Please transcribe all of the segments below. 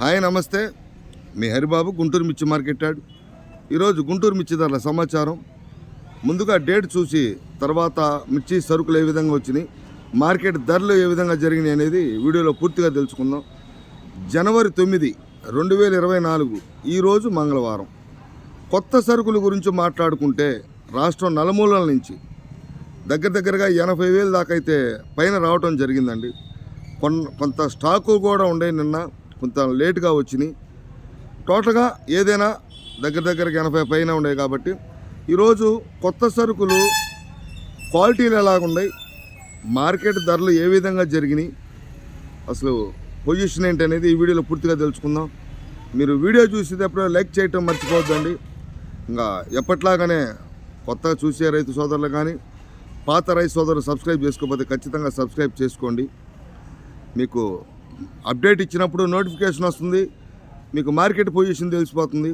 Hi నమస్తే. మీ హరిబాబు గుంటూరు మిర్చి market ఈరోజు గుంటూరు మిర్చి ధరల సమాచారం. ముందుగా డేట్ చూసి తర్వాత మిర్చి సరుకులు ఏ విధంగా వచ్చినాయి మార్కెట్ ధరలు ఏ విధంగా జరిగినాయి అనేది వీడియోలో పూర్తిగా తెలుసుకుందాం. జనవరి తొమ్మిది రెండు వేల ఇరవై నాలుగు ఈరోజు మంగళవారం. కొత్త సరుకుల గురించి మాట్లాడుకుంటే రాష్ట్రం నలుమూలల నుంచి దగ్గర దగ్గరగా ఎనభై వేలు దాకా అయితే పైన రావటం జరిగిందండి. కొంత స్టాకు కూడా ఉండే నిన్న కొంత లేటుగా వచ్చినాయి. టోటల్గా ఏదైనా దగ్గర దగ్గరకి ఎనభై పైన ఉన్నాయి కాబట్టి ఈరోజు కొత్త సరుకులు క్వాలిటీలు ఎలాగున్నాయి మార్కెట్ ధరలు ఏ విధంగా జరిగినాయి అసలు పొజిషన్ ఏంటి అనేది ఈ వీడియోలో పూర్తిగా తెలుసుకుందాం. మీరు వీడియో చూసేటప్పుడు లైక్ చేయటం మర్చిపోవద్దండి. ఇంకా ఎప్పట్లాగానే కొత్తగా చూసే రైతు సోదరులు కానీ పాత రైతు సోదరులు సబ్స్క్రైబ్ చేసుకోకపోతే ఖచ్చితంగా సబ్స్క్రైబ్ చేసుకోండి. మీకు అప్డేట్ ఇచ్చినప్పుడు నోటిఫికేషన్ వస్తుంది. మీకు మార్కెట్ పొజిషన్ తెలిసిపోతుంది.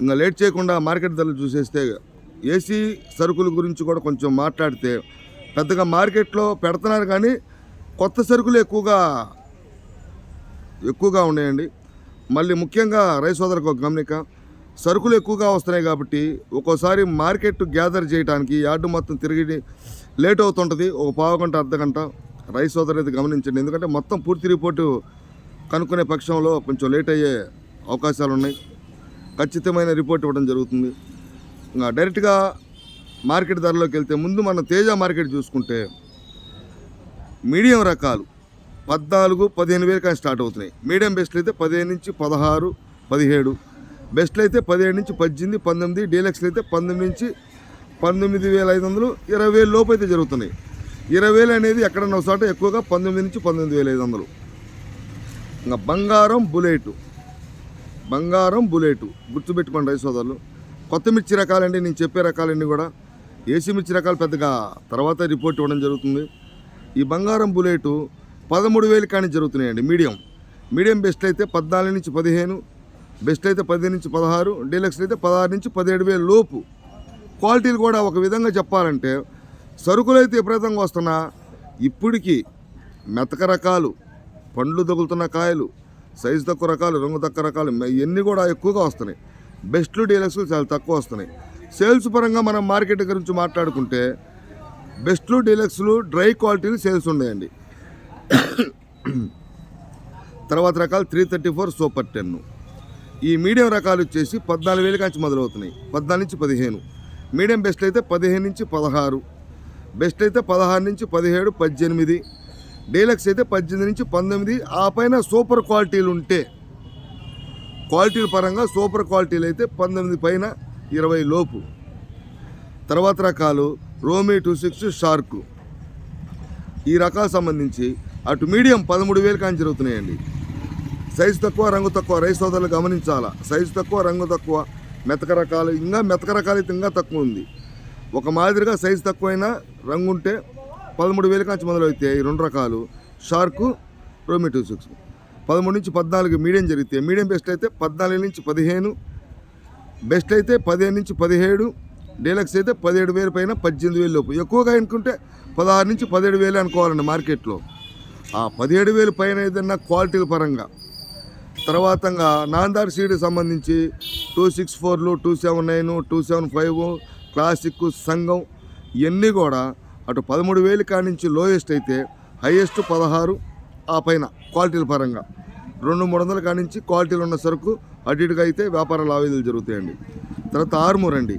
ఇంకా లేట్ చేయకుండా మార్కెట్ ధరలు చూసేస్తే ఏసీ సరుకుల గురించి కూడా కొంచెం మాట్లాడితే పెద్దగా మార్కెట్లో పెడుతున్నారు కానీ కొత్త సరుకులు ఎక్కువగా ఎక్కువగా ఉన్నాయండి. మళ్ళీ ముఖ్యంగా రైస్ సోదరులకు ఒక గమనిక సరుకులు ఎక్కువగా వస్తున్నాయి కాబట్టి ఒక్కోసారి మార్కెట్ గ్యాదర్ చేయడానికి యార్డు మొత్తం తిరిగి లేట్ అవుతుంటుంది. ఒక పావు గంట అర్ధ గంట రైస్ సోదరైతే గమనించండి. ఎందుకంటే మొత్తం పూర్తి రిపోర్టు కనుక్కునే పక్షంలో కొంచెం లేట్ అయ్యే అవకాశాలు ఉన్నాయి. ఖచ్చితమైన రిపోర్ట్ ఇవ్వడం జరుగుతుంది. ఇంకా డైరెక్ట్గా మార్కెట్ ధరలోకి వెళ్తే ముందు మనం తేజ మార్కెట్ చూసుకుంటే మీడియం రకాలు పద్నాలుగు పదిహేను వేలు కానీ స్టార్ట్ అవుతున్నాయి. మీడియం బెస్ట్లు అయితే పదిహేను నుంచి పదహారు పదిహేడు. బెస్ట్లు అయితే పదిహేడు నుంచి పద్దెనిమిది పంతొమ్మిది. డీలక్స్లు అయితే పంతొమ్మిది నుంచి పంతొమ్మిది వేల ఐదు వందలు ఇరవై వేల లోపు అయితే జరుగుతున్నాయి. ఇరవై వేలు అనేది ఎక్కడన్నా చోట ఎక్కువగా పంతొమ్మిది నుంచి పంతొమ్మిది వేల ఐదు వందలు. ఇంకా బంగారం బుల్లెట్. బంగారం బుల్లెట్. గుర్తుపెట్టుకోండి రైస్ సోదరులు. కొత్త మిర్చి రకాలండి నేను చెప్పే రకాలన్నీ కూడా. ఏసీ మిర్చి రకాలు పెద్దగా తర్వాత రిపోర్ట్ ఇవ్వడం జరుగుతుంది. ఈ బంగారం బుల్లెట్ పదమూడు వేలు కానీ జరుగుతున్నాయండి మీడియం. మీడియం బెస్ట్ అయితే పద్నాలుగు నుంచి పదిహేను బెస్ట్ అయితే పదిహేను నుంచి పదహారు డీలక్స్ అయితే పదహారు నుంచి పదిహేడు వేలు లోపు. క్వాలిటీలు కూడా ఒక విధంగా చెప్పాలంటే సరుకులు అయితే విపరీతంగా వస్తున్నా ఇప్పటికీ మెతక రకాలు పండ్లు తగులుతున్న కాయలు సైజు తక్కువ రకాలు రంగు తక్కువ రకాలు ఇవన్నీ కూడా ఎక్కువగా వస్తున్నాయి. బెస్ట్లు డీలక్స్లు చాలా తక్కువ వస్తున్నాయి. సేల్స్ పరంగా మనం మార్కెట్ గురించి మాట్లాడుకుంటే బెస్ట్లు డీలక్స్లు డ్రై క్వాలిటీలు సేల్స్ ఉన్నాయండి. తర్వాత రకాలు three thirty four super ten. ఈ మీడియం రకాలు వచ్చేసి పద్నాలుగు వేల కాంచి మొదలవుతున్నాయి. పద్నాలుగు నుంచి పదిహేను. మీడియం బెస్ట్ అయితే పదిహేను నుంచి పదహారు. బెస్ట్ అయితే పదహారు నుంచి పదిహేడు పద్దెనిమిది. డీలక్స్ అయితే పద్దెనిమిది నుంచి పంతొమ్మిది. ఆ పైన సూపర్ క్వాలిటీలు ఉంటే క్వాలిటీల పరంగా సూపర్ క్వాలిటీలు అయితే పంతొమ్మిది పైన ఇరవై లోపు. తర్వాత రకాలు రోమీ టూ సిక్స్ షార్క్. ఈ రకాలకు సంబంధించి అటు మీడియం పదమూడు వేలు కానీ జరుగుతున్నాయండి. సైజు తక్కువ రంగు తక్కువ రైస్ సోదరులు గమనించాలా? సైజు తక్కువ రంగు తక్కువ మెతక రకాలు ఇంకా మెతక రకాలు అయితే ఇంకా తక్కువ ఉంది. ఒక మాదిరిగా సైజు తక్కువైనా రంగు ఉంటే పదమూడు వేల కాంచి మొదలవుతాయి. ఈ రెండు రకాలు. షార్కు రోమి టూ సిక్స్. పదమూడు నుంచి పద్నాలుగు మీడియం జరిగితే మీడియం బెస్ట్ అయితే పద్నాలుగు నుంచి పదిహేను. బెస్ట్ అయితే పదిహేను నుంచి పదిహేడు. డీలక్స్ అయితే పదిహేడు వేల పైన పద్దెనిమిది వేలు లోపు. ఎక్కువగా అనుకుంటే పదహారు నుంచి పదిహేడు వేలు అనుకోవాలండి మార్కెట్లో. ఆ పదిహేడు వేలు పైన ఏదన్నా క్వాలిటీల పరంగా. తర్వాతంగా నాందార్ సీడ్ సంబంధించి టూ సిక్స్ ఫోర్లు two seven nine two seven five classic సంఘం ఇవన్నీ కూడా అటు పదమూడు వేలు కానించి నుంచి లోయెస్ట్ అయితే హైయెస్ట్ పదహారు ఆ పైన క్వాలిటీల పరంగా. రెండు మూడు వందల కానించి నుంచి క్వాలిటీలు ఉన్న సరుకు అటు ఇటుగా అయితే వ్యాపార లావాదేవీలు జరుగుతాయండి. తర్వాత ఆర్మూర్ అండి.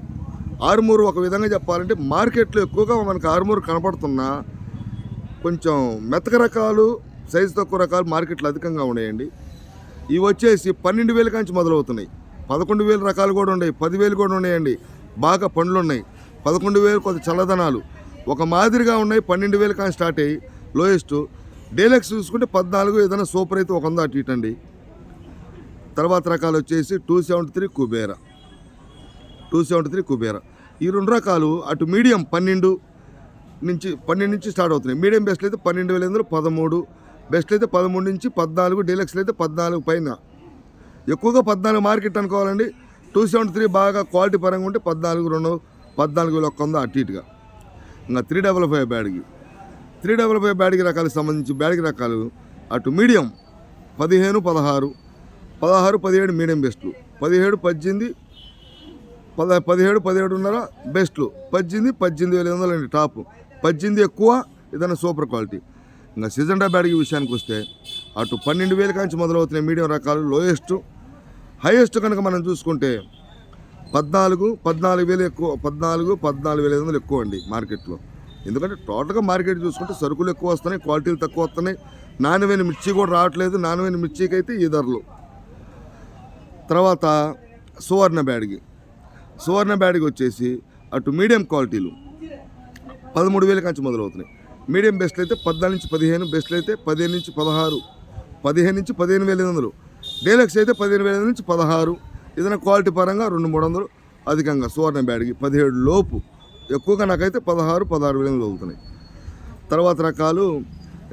ఆర్మూర్ ఒక విధంగా చెప్పాలంటే మార్కెట్లో ఎక్కువగా మనకు ఆర్మూర్ కనపడుతున్నా కొంచెం మెతక రకాలు సైజు తక్కువ రకాలు మార్కెట్లో అధికంగా ఉన్నాయండి. ఇవి వచ్చేసి పన్నెండు వేల కాంచి మొదలవుతున్నాయి. పదకొండు వేల రకాలు కూడా ఉన్నాయి. పదివేలు కూడా ఉన్నాయండి. బాగా పండ్లున్నాయి. పదకొండు వేలు కొంత చల్లదనాలు. ఒక మాదిరిగా ఉన్నాయి పన్నెండు వేలు కానీ స్టార్ట్ అయ్యి. లోయెస్ట్ డీలక్స్ చూసుకుంటే పద్నాలుగు ఏదైనా సూపర్ అయితే ఒక వంద అటు ఇటు అండి. తర్వాత రకాలు వచ్చేసి two seventy three Kubera two seventy three Kubera ఈ రెండు రకాలు అటు మీడియం పన్నెండు నుంచి పన్నెండు నుంచి స్టార్ట్ అవుతున్నాయి. మీడియం బెస్ట్లు అయితే పన్నెండు వేల ఎనిమిది పదమూడు. బెస్ట్లు అయితే పదమూడు నుంచి పద్నాలుగు. డీలక్స్లు అయితే పద్నాలుగు పైన. ఎక్కువగా పద్నాలుగు మార్కెట్ అనుకోవాలండి. టూ సెవెంటీ త్రీ బాగా క్వాలిటీ పరంగా ఉంటే పద్నాలుగు రెండు పద్నాలుగు వేల ఒక్క వంద అటు ఇటుగా. ఇంకా త్రీ డబల్ ఫైవ్ బ్యాడ్కి. త్రీ డబల్ ఫైవ్ బ్యాడ్కి రకాలకు సంబంధించి బ్యాడ్కి రకాలు. అటు మీడియం పదిహేను పదహారు పదహారు పదిహేడు మీడియం బెస్ట్లు. పదిహేడు పద్దెనిమిది పద పదిహేడు పదిహేడున్నర బెస్ట్లు. పద్దెనిమిది పద్దెనిమిది వేల ఐదు వందలు టాప్. పద్దెనిమిది ఎక్కువ ఏదైనా సూపర్ క్వాలిటీ. ఇంకా సిజండా బ్యాడ్కి విషయానికి వస్తే అటు పన్నెండు వేల కాంచి మొదలవుతున్నాయి మీడియం రకాలు లోయెస్ట్. హైయెస్ట్ కనుక మనం చూసుకుంటే పద్నాలుగు పద్నాలుగు వేలు ఎక్కువ పద్నాలుగు పద్నాలుగు వేల ఐదు వందలు ఎక్కువ అండి మార్కెట్లో. ఎందుకంటే టోటల్గా మార్కెట్ చూసుకుంటే సరుకులు ఎక్కువ వస్తున్నాయి క్వాలిటీలు తక్కువ వస్తున్నాయి. నాణ్యమైన మిర్చి కూడా రావట్లేదు నాణ్యమైన మిర్చికి అయితే ఈ ధరలు. తర్వాత సువర్ణ బ్యాడ్కి సువర్ణ బ్యాడ్కి వచ్చేసి అటు మీడియం క్వాలిటీలు పదమూడు వేల కంచి మొదలవుతున్నాయి. మీడియం బెస్ట్లు అయితే పద్నాలుగు నుంచి పదిహేను బెస్ట్లు అయితే పదిహేను నుంచి పదహారు పదిహేను నుంచి పదిహేను వేల ఐదు వందలు. డీలక్స్ అయితే పదిహేను వేల నుంచి పదహారు. ఏదైనా క్వాలిటీ పరంగా రెండు మూడు వందలు అధికంగా సువర్ణ బ్యాడ్కి పదిహేడు లోపు. ఎక్కువగా నాకైతే పదహారు పదహారు వేల ఎనిమిది తర్వాత రకాలు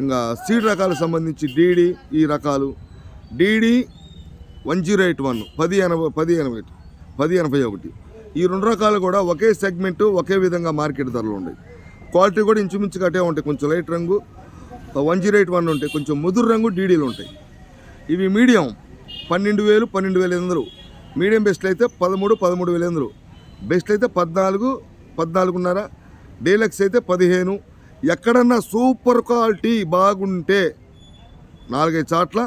ఇంకా సీడ్ రకాలకు సంబంధించి డీడీ ఈ రకాలు. DD one zero eight one పది ఎనభై పది ఎనభై పది ఎనభై ఒకటి. ఈ రెండు రకాలు కూడా ఒకే సెగ్మెంట్ ఒకే విధంగా మార్కెట్ ధరలు ఉన్నాయి. క్వాలిటీ కూడా ఇంచుమించు కట్టే ఉంటాయి కొంచెం లైట్ రంగు. వన్ జీరో ఎయిట్ వన్ ఉంటాయి కొంచెం ముదురు రంగు డీడీలు ఉంటాయి. ఇవి మీడియం. పన్నెండు వేలు పన్నెండు వేల ఎనిమిది మీడియం బెస్ట్లు అయితే పదమూడు పదమూడు వేల ఎనిమిది బెస్ట్ అయితే పద్నాలుగు పద్నాలుగున్నర? డీలక్స్ అయితే పదిహేను? ఎక్కడన్నా సూపర్ క్వాలిటీ బాగుంటే నాలుగైదు చాట్ల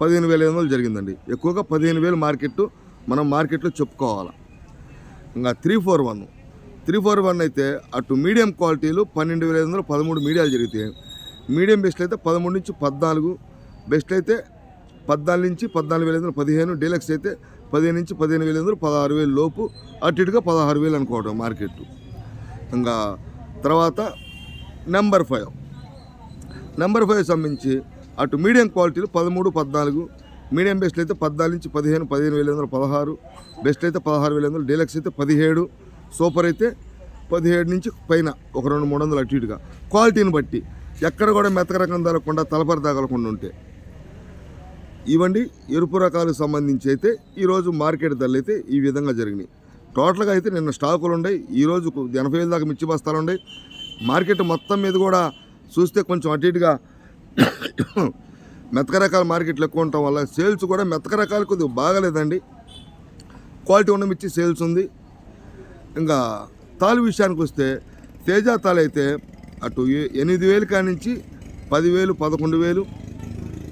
పదిహేను వేల ఐదు వందలు జరిగిందండి. ఎక్కువగా పదిహేను వేలు మార్కెట్ మనం మార్కెట్లో చెప్పుకోవాలి. ఇంకా three four one three four one అయితే అటు మీడియం క్వాలిటీలు పన్నెండు వేల ఐదు వందలు పదమూడు మీడియాలు జరిగితే మీడియం బెస్ట్లు అయితే పదమూడు నుంచి పద్నాలుగు బెస్ట్ అయితే పద్నాలుగు నుంచి పద్నాలుగు వేల ఐదు వందలు పదిహేను డీలక్స్ అయితే పదిహేను నుంచి పదిహేను వేల ఐదు వందలు పదహారు వేలు లోపు అటు ఇటుగా పదహారు వేలు అనుకోవడం మార్కెట్ ఇంకా తర్వాత నెంబర్ ఫైవ్. నెంబర్ ఫైవ్ సంబంధించి అటు మీడియం క్వాలిటీలు పదమూడు పద్నాలుగు మీడియం బెస్ట్ అయితే పద్నాలుగు నుంచి పదిహేను పదిహేను వేల వందలు పదహారు బెస్ట్ అయితే పదహారు వేల వందలు డీలక్స్ అయితే పదిహేడు సూపర్ అయితే పదిహేడు నుంచి పైన ఒక రెండు మూడు వందలు అటు ఇటుగా. క్వాలిటీని బట్టి ఎక్కడ కూడా మెతక రకం తగలకుండా తలపరి తగలకుండా ఉంటే ఇవ్వండి. ఎరుపు రకాలకు సంబంధించి అయితే ఈరోజు మార్కెట్ ధరలు అయితే ఈ విధంగా జరిగినాయి. టోటల్గా అయితే నిన్న స్టాకులు ఉన్నాయి. ఈరోజు ఎనభై వేల దాకా మిర్చి బస్తాలు ఉన్నాయి. మార్కెట్ మొత్తం మీద కూడా చూస్తే కొంచెం అటు ఇటుగా మెతక రకాల మార్కెట్లు ఎక్కువ ఉండటం వల్ల సేల్స్ కూడా మెతక రకాలు కొద్దిగా బాగాలేదండి. క్వాలిటీ ఉన్న మిర్చి సేల్స్ ఉంది. ఇంకా తాలు విషయానికి వస్తే తేజ తాలు అయితే అటు ఎనిమిది వేలు కానించి పదివేలు పదకొండు వేలు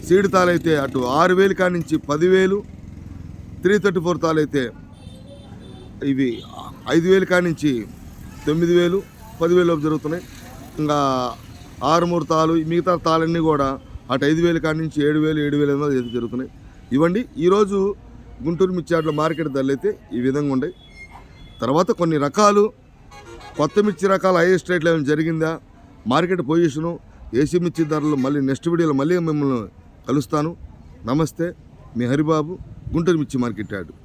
సీడ్ తాలైతే అటు ఆరు వేలు కానించి పదివేలు త్రీ థర్టీ ఫోర్ తాలైతే ఇవి ఐదు వేలు కానించి తొమ్మిది వేలు పదివేలు లోపు జరుగుతున్నాయి. ఇంకా ఆరు మూడు తాలు మిగతా తాళన్నీ కూడా అటు ఐదు వేలు కాడి నుంచి ఏడు వేలు ఏడు వేలు ఎనిమిది జరుగుతున్నాయి. ఇవ్వండి ఈరోజు గుంటూరు మిర్చాట్ల మార్కెట్ ధరలు అయితే ఈ విధంగా ఉన్నాయి తర్వాత కొన్ని రకాలు కొత్త మిర్చి రకాల హైయెస్ట్ రేట్లు ఏమైనా జరిగిందా? మార్కెట్ పొజిషను ఏసీ మిర్చి ధరలు మళ్ళీ నెక్స్ట్ వీడియోలో మళ్ళీ మిమ్మల్ని కలుస్తాను. నమస్తే. మీ హరిబాబు గుంటూరు మిర్చి మార్కెట్ యార్డు.